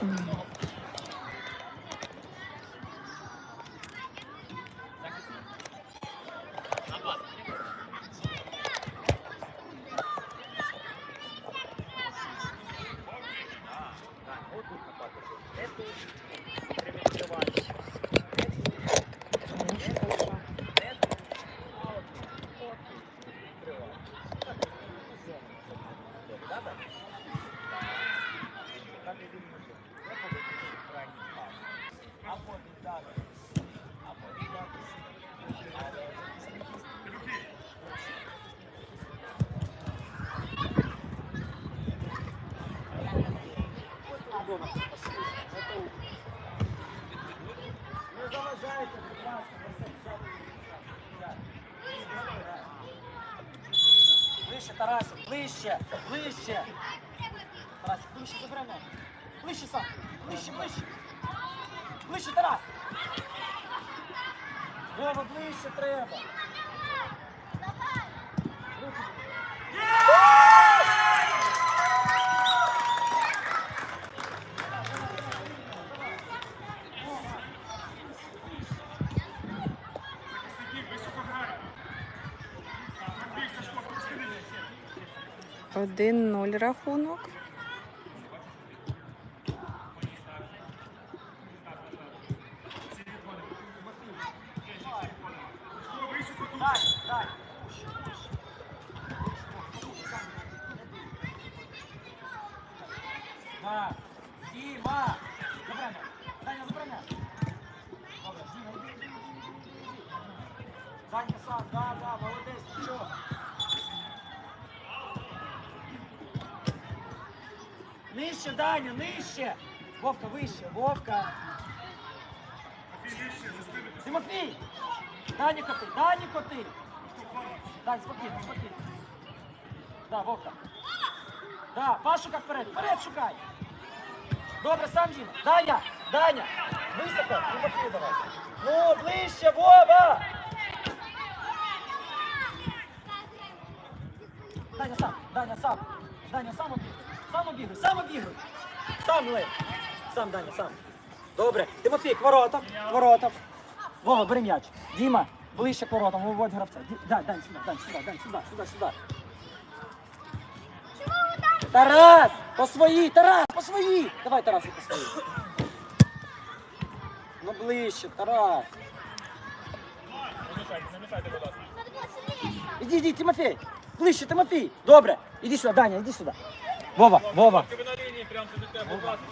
嗯 Не заважайте, будь ласка, Ближче, Тарасик, ближче, ближче. Тарасик, ближче заберемо. Ближче сам, ближче, ближче. Ближче, Тарас. Вова, ближче треба. Один нуль рахунок. Дай, дай. Да. Діма! Забрано. Даня, забрано. Добре, Діма, іди, іди, іди, іди, іди. Даня сам, да, да, молодець, нічого. Нижче, Даня, нижче. Вовка, вище, Вовка. Тимофій! Дані коти, Дані коти! Дань, спокійно, спокійно. Да, Вовка. Да, пашука вперед, вперед шукай. Добре, сам Діма. Даня, Даня. Високо, Тимофію давай. Ну, ближче, Вова! Даня сам, Даня сам. Даня сам обігай. Сам обігай, сам обігай. Сам лев. Сам, Даня, сам. Добре. Тимофій, к воротам, к воротам. Вова, бери м'яч. Діма, ближче к воротам, виводь гравця. Ді... Дай, дай сюди, дай сюди, дай сюди, сюди, сюди. Тарас! По своїй, Тарас, по своїй! Давай, Тарас, по своїй. Ну ближче, Тарас. Іди, іди, Тимофій. Ближче, Тимофій. Добре. Іди сюди, Даня, іди сюди. Вова, Вова. Ви на лінії прямо до тебе, будь ласка.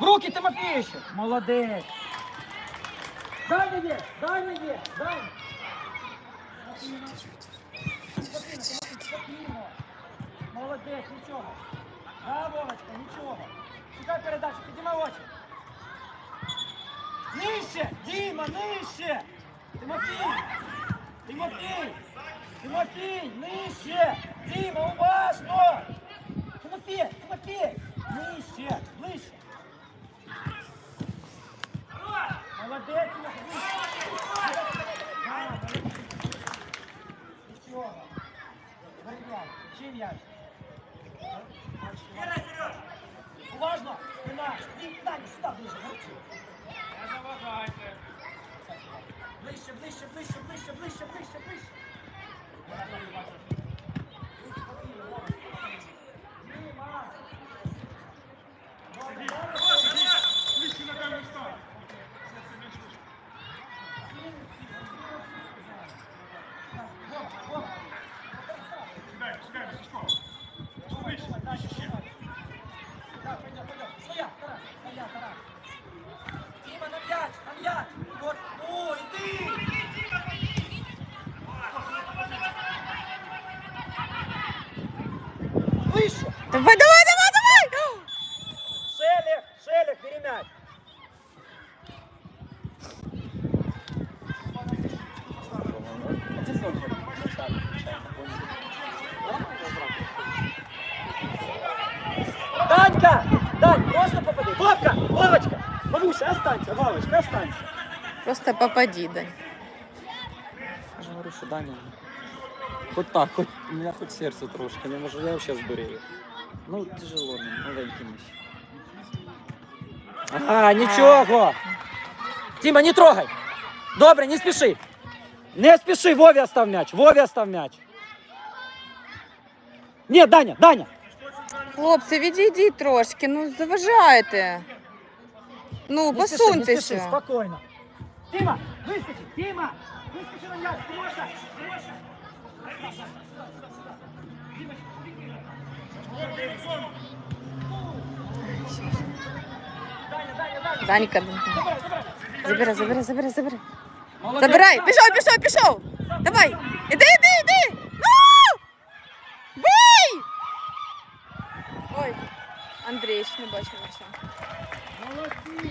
В руки Тимофійовичу. Молодець. Дай мені, дай мені, дай. Молодець, нічого. Да, Вовочка, нічого. Шукай передачу, піднімай очі. Нижче! Діма, нижче! Тимофій! Тимофій! Тимофій, нижче! Діма, уважно! Тимофій, Тимофій! Нижче, попади, Дань. Я ж говорю, що Даня. Хоч так, хоч у мене хоч серце трошки, не можу, я взагалі збурію. Ну, тяжело, ну, маленький миш. Ага, нічого. Тіма, не трогай. Добре, не спіши. Не спіши, Вові остав м'яч. Вові остав м'яч. Ні, Даня, Даня. Хлопці, відійдіть трошки, ну заважаєте. Ну, Не спіши, не спіши, посуньтеся. спокійно. Тіма, вискочи, Тіма, вискочи на м'яч, Тимоша. Даня. Данька, Забирай, забирай. забирай, забирай, забирай! Пішов, пішов, пішов! Давай! Іди, іди, іди! Ну! Бий! Ой, Андрій, ще не бачив нічого. Молодці.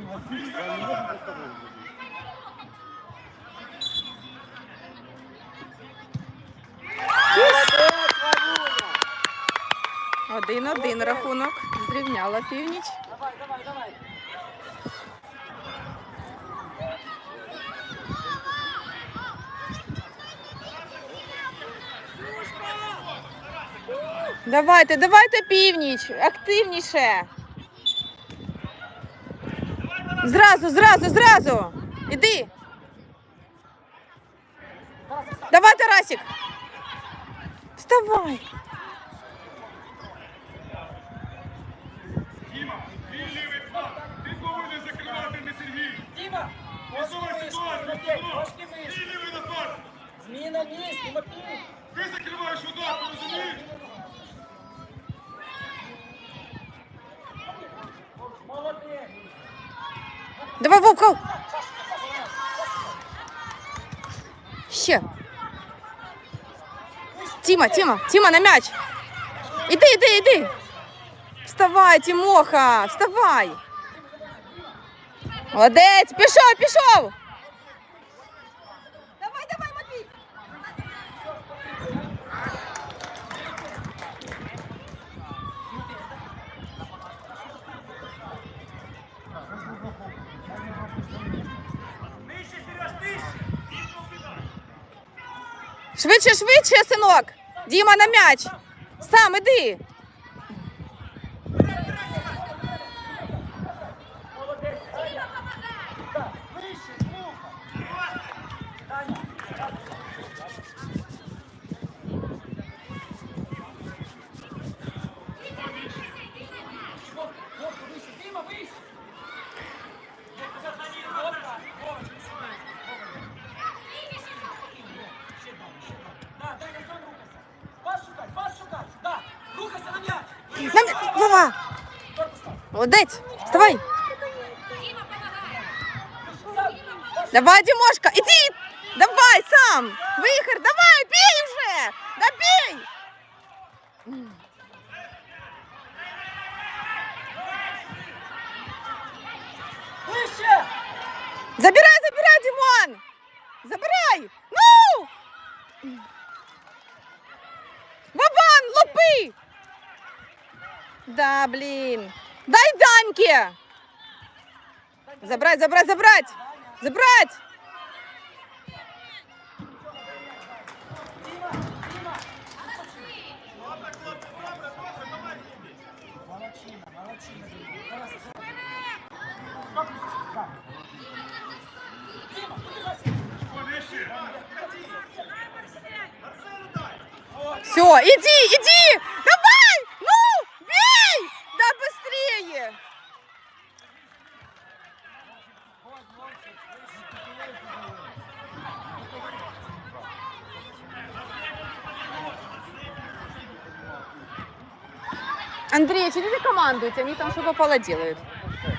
не можемо без того. Один-один рахунок. Зрівняла північ. Давайте, давайте північ. Активніше. Зразу, зразу, зразу. Іди. Давай, Тарасик. Вставай. Діма, твій лівий фланг. Ти повинен закривати не Сергій. Тіма, трошки Готова вище, ситуація, Тимофій, Дмитро. трошки Твій вище. лівий напад. Зміна місць, Тимофій. Ти закриваєш удар, ти розумієш? Молодець. Давай, Вовка. Ще. Тіма, Тіма, Тіма на м'яч. Іди, іди, іди. Вставай, Тімоха, вставай. Молодець, пішов, пішов. Давай, давай, Матвій. Швидше, швидше, синок. Діма на м'яч. Сам іди. Молодець. Вставай. Давай, Дімошка, іди! Давай сам! Вихор, давай, бій вже! Да бій! Вище! Забирай, забирай, Дімон! Забирай! Ну! Вован, лупи! Да, блін! Дай Даньке! Забрать, забрать, забрать! Забрать! Все, иди, иди! Давай! Андрій, чи ти командують? Вони там що попало делают.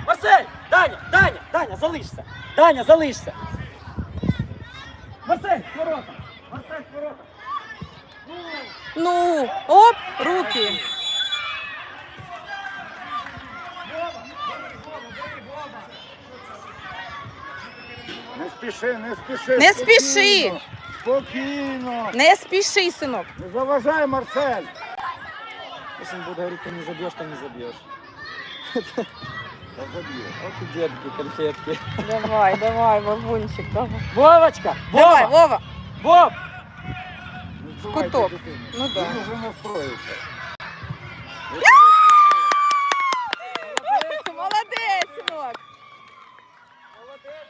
Марсель! Даня! Даня! Даня, залишся! Даня, залишся! Марсель, ворота! Марсель, ворота! Ну, оп, руки. Не спіши, не спіши. Не спокійно, спіши. Спокійно. Не спіши, синок. Не заважай, Марсель. Он будет говорить, ты не забьешь, то не забьешь. Ох и детки, конфетки. Давай, давай, бабунчик, давай. Вовочка! Давай, Вова! Вова. Вов! Збивайте Куток. Ну да. Він вже настроївся. Молодець, синок.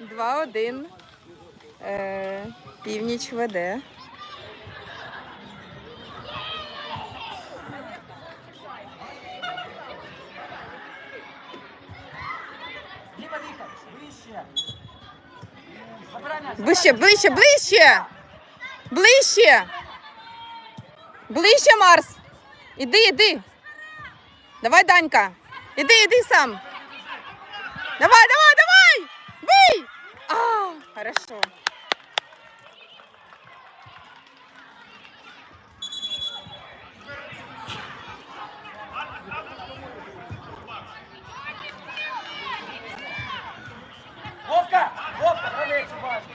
Два-один. Е, північ веде. Діма, Віка, вище! Забирай м'яч! Ближче, ближче, ближче. Ближче. Ближче, Марс. Іди, іди. Давай, Данька. Іди, іди сам. Давай, давай, давай. Бий. А, хорошо. Вовка! Вовка, гравець уважно!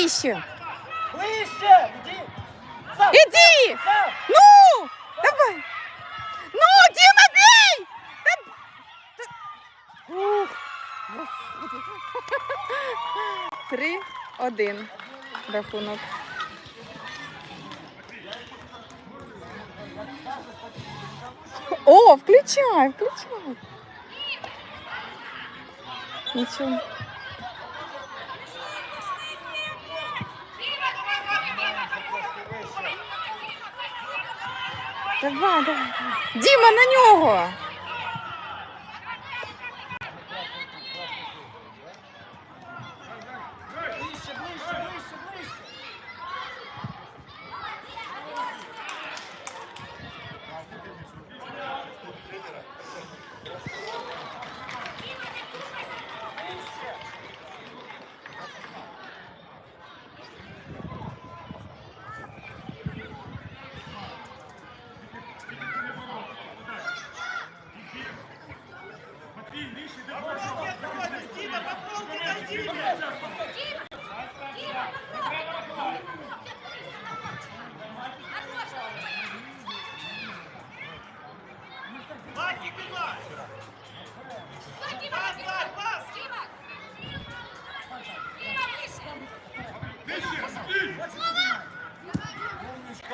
Ближче! Ближче. Ближче! Іди! Сам! Іди. Сам! Ну, давай. Ну, Дима, бей. Да... да- Ух. Три, один. Рахунок. О, включай, включай. Нічого. Давай, давай, давай. Діма, на нього.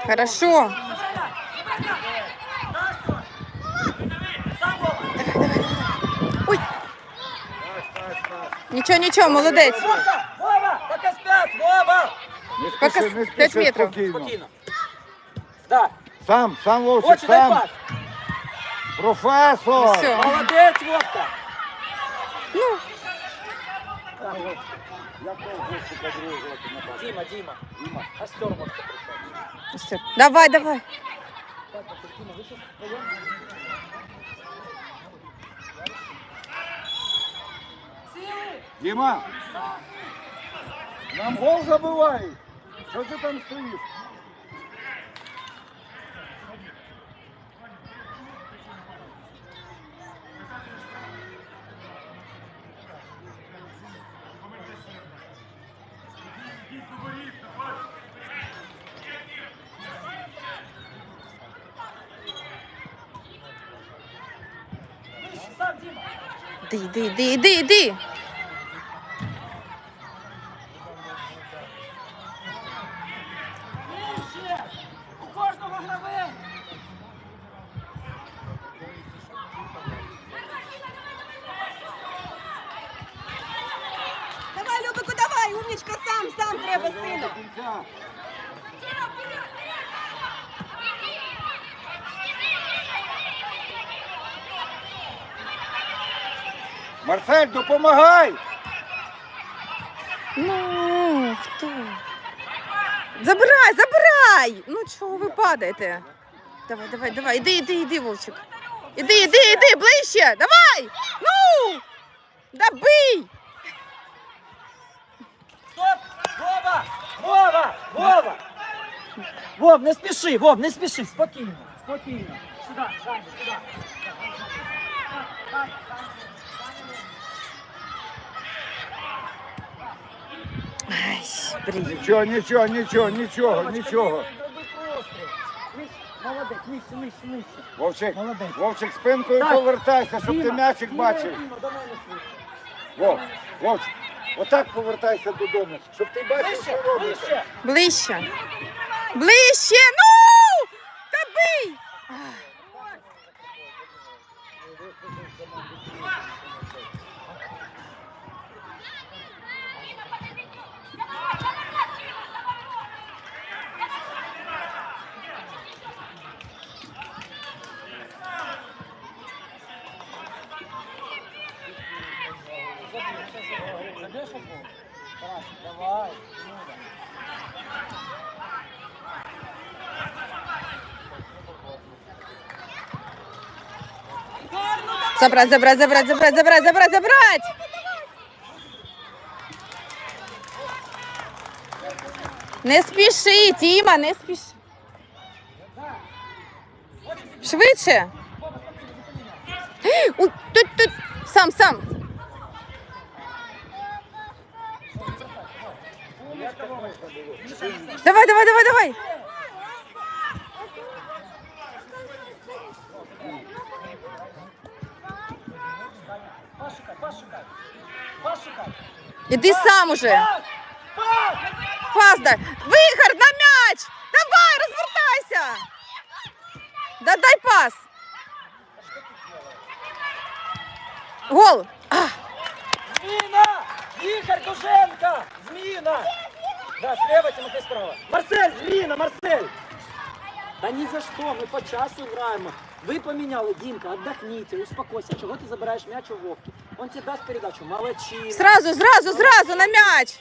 Хорошо. Сам Вова! Ой. Нічого, нічого, молодець. Вовка! Вова! Пока спят! Вова! Не Поки спіши, не п'ять спіши, метрів. спокійно. Спокійно. Да. Сам, сам Вовчик, Очень дай сам. пас. Професор. Все. Молодець, Вовка. Ну, Я того Вовчика дружувати на базі. Діма, Діма. Діма. Астер Вовка прийшов. все. Давай, давай. Сіли! Діма. Нам гол забивають. Що ти там стоїш? Іди, іди, іди, іди, іди. Вище! У кожного гравець! Давай, Любику, давай, умнічка, сам, сам треба, До Марсель, допомагай! Ну, хто? Забирай, забирай! Ну чого ви падаєте? Давай, давай, давай. Іди, іди, іди, Вовчик. Іди, іди, іди, ближче. Давай! Ну! Добий! Стоп! Вова! Вова! Вова! Вов, не спіши, Вов, не спіши, спокійно, спокійно. Сюди, Даня, сюди. Ай. Нічого, нічого, нічого, нічого, нічого. Молодець, нижче, нижче, нижче. Вовчик, Молодець. Вовчик, спинкою Так. повертайся, щоб ти Діма, м'ячик Діма, бачив. Діма, до мене швидше. Вов, Вовчик, отак повертайся додому, щоб ти бачив, Ближче, що робиш. ближче. Ближче. Ближче. Ну! Добий! Забереш футбол? Тарасик, давай. Забрать, забрать, забрать, забрать, забрать, забрать, забрать! Не спіши, Тіма, не спіши. Швидше. Тут, тут, сам, сам. Іди сам уже. Пас! Пас! Пас дай. Вихар на м'яч! Давай, розвертайся! Да дай пас! Гол! А, Зміна! Ігор Дуженко! Зміна! Да, слева, Тимофей справа. Марсель, зміна, Марсель! Да ні за що, ми по часу граємо. Ви поміняли, Дімка, отдохните, успокойся. Чого ти забираєш м'яч у Вовки? Он тебе дасть передачу. Молодчина. Сразу, сразу, сразу на мяч!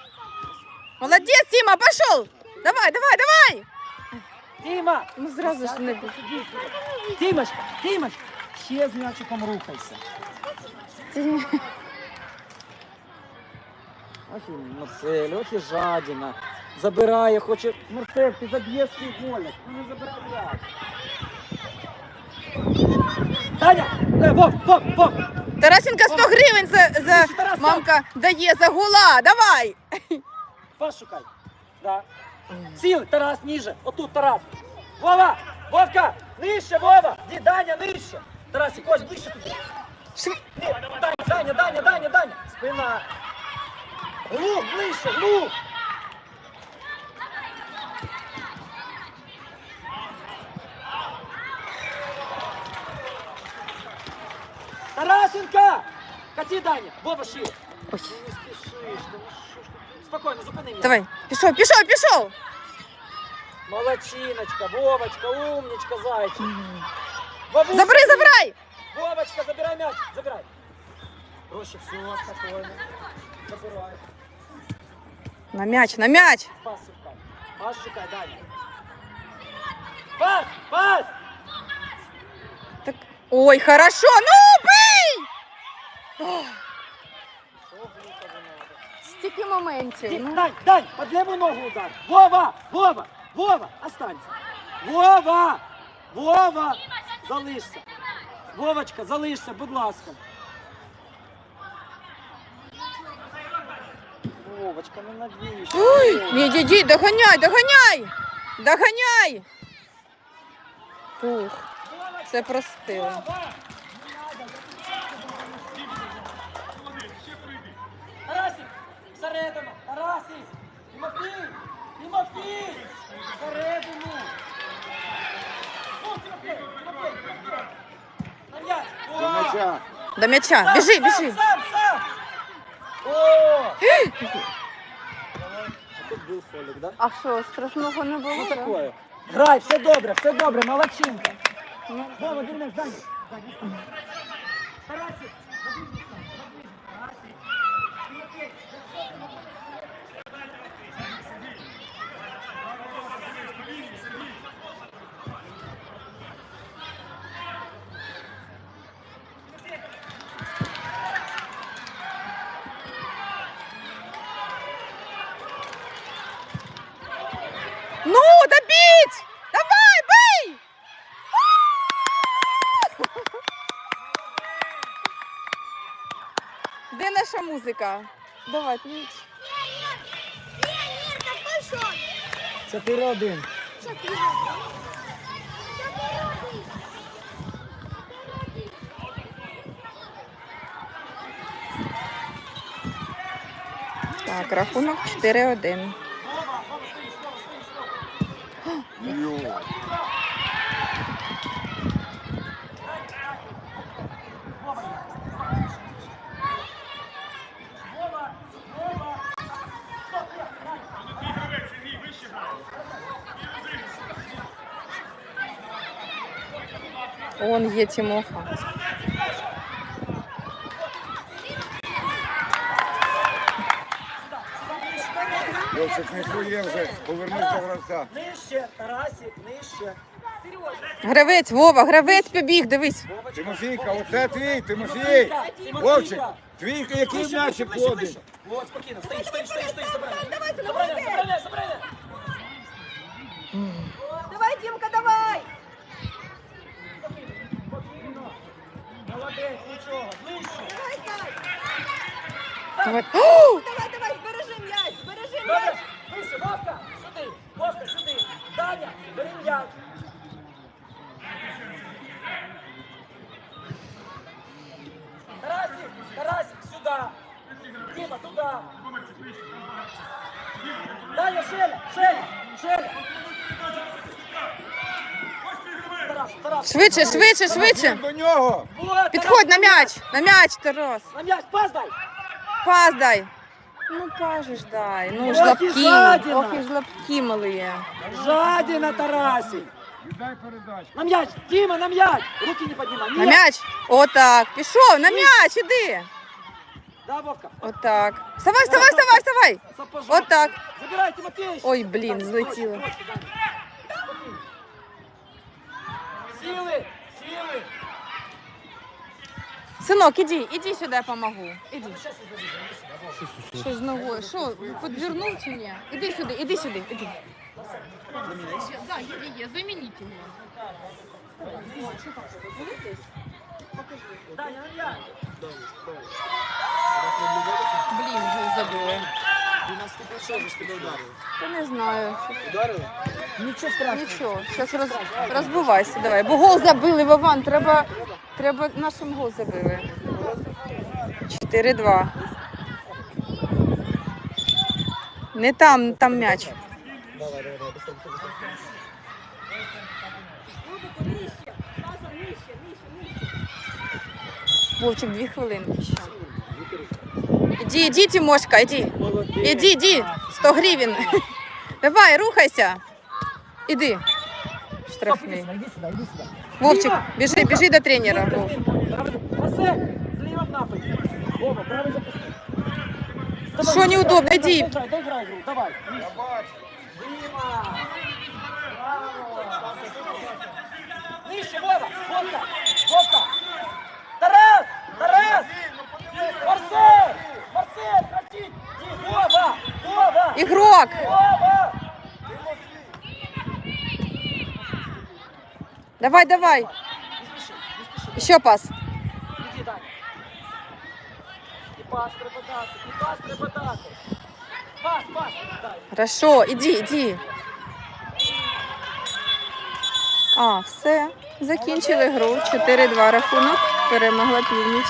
Молодец, Тима, пошел! Давай, давай, давай! Тіма! Ну зразу ж не буде. Тімочка, Тімочка, ще з м'ячиком рухайся. Ох і Марсель, ох і жадіна. Забирає, хоче. Марсель, ти заб'єш свій голик. Ну не забирай м'яч. Таня! Е, Вов, Вов, Вов! Тарасенко 100 гривень за, за Тарас, мамка дає за гула. Давай! Пас шукай. Да. Сіли, Тарас, ніже. Отут, Тарас. Вова! Вовка! Нижче, Вова! Ді, Даня, нижче! Тарасик, ось ближче Ні, Даня, Даня, Даня, Даня, Даня! Спина! Глух, ближче, глух! Тарасенко! Кати, Даня! Вова, шиє! Ой. Ну не спішиш, ти, ну що ж ти? Спокійно, зупини мене. Давай, пішов, пішов, пішов! Молодчиночка, Вовочка, умничка, зайчик. Бабуся, Забери, забирай! Вовочка, забирай мяч, забирай. Проще все, спокойно. Забирай. На мяч, на мяч! Пас шукай. Пас шукай, Даня. Пас, пас! Так... Ой, хорошо! Ну, Стільки моментів. Ну. Дань, Дань, под левую ногу удар. Вова, Вова, Вова, останься. Вова, Вова, залишся. Вовочка, залишся, будь ласка. Вовочка, ну навіщо? Ой, ні, іди, доганяй, доганяй! Доганяй! Фух, це простили. Тарасик, всередину, Тарасик, Тимофій, Тимофій, всередину. Ну, Тимофій, Тимофій, Тимофій. На м'яч. О! До м'яча. До м'яча, Сам, біжи, сам, біжи. Сам, сам. О! Тут був Фолік, да? А що, страшного не було? Ну такое. Грай, все добре, все добре, молодчинка. Вова, дурнеш, Даня. Даня. Тарасик, Ну, добить! Давай, бей! Де музика? Давай, м'яч. Чотири один. Чотири 4-1. Так, рахунок 4-1. Он є Тимоха. Вовчик, не своє вже. Повернись до гравця. Нижче, Тарасик, нижче. Гравець, Вова, гравець побіг, дивись. Тимофійка, оце твій, Тимофій. Вовчик, твій який м'ячик ходить? Вот, спокійно, стоїш, стоїш, стоїш, стоїш, забирай. Забирай, забирай, забирай. Давай, Димка, давай! Молодець, нічого, ближче. Давай! Давай. Давай, збережи м'яч, збережи м'яч! вище, Вовка, сюди, Вовка, сюди. Даня, бери м'яч. Тарасик, Тарасик, сюда. Дима, туда. Даня, Шеля, Шеля, Шеля. Тарас, Тарас. Швидше, швидше, швидше. До нього. Вот, Підходь на Тарас, м'яч, на м'яч, Тарас. На м'яч, пас дай. Пас дай. Ну, пажеш дай. Ну, Ох, жлобки. і жадіна. Ох, і жлобки малі. Жадина, Тарасик. Віддай передачу. На м'яч, Дима, на м'яч. Руки не поднимай. На м'яч. Отак. Пішов, на м'яч, іди. Да, Вовка. Отак. Вставай, вставай, вставай, вставай. Сапожок. Отак. Забирай, Тимофей. Ой, блін, злетіло. Силы, силы. Синок, іди, іди сюди, я помогу. Іди. Що з ногою? Що, підвернув чи ні? Іди сюди, іди сюди, іди. Да, є, є, замініть його. Даня, на м'яч. Блін, вже забули. Та не знаю. Нічого страшного. Нічого, зараз роз, розбивайся, давай. Бо гол забили, Вован, треба, треба нашим гол забили. 4-2. Не там, там м'яч. Вовчик, дві хвилинки ще. Іди, іди, Тимошка, іди. Іди, іди, 100 гривень. Давай, рухайся. Іди. Штрафний. Вовчик, біжи, біжи до тренера. Вов. Що неудобно, іди. Давай. Нижче, Вова, Вовка. Тарас, Тарас. Марсель, Марсель, кричить. Ди, Вова, Вова, Ігрок. Давай, давай. Ще пас. Пас треба пас треба. Пас, пас. Хорошо, іди, іди. А, все. Закінчили гру. 4-2 рахунок. Перемогла північ.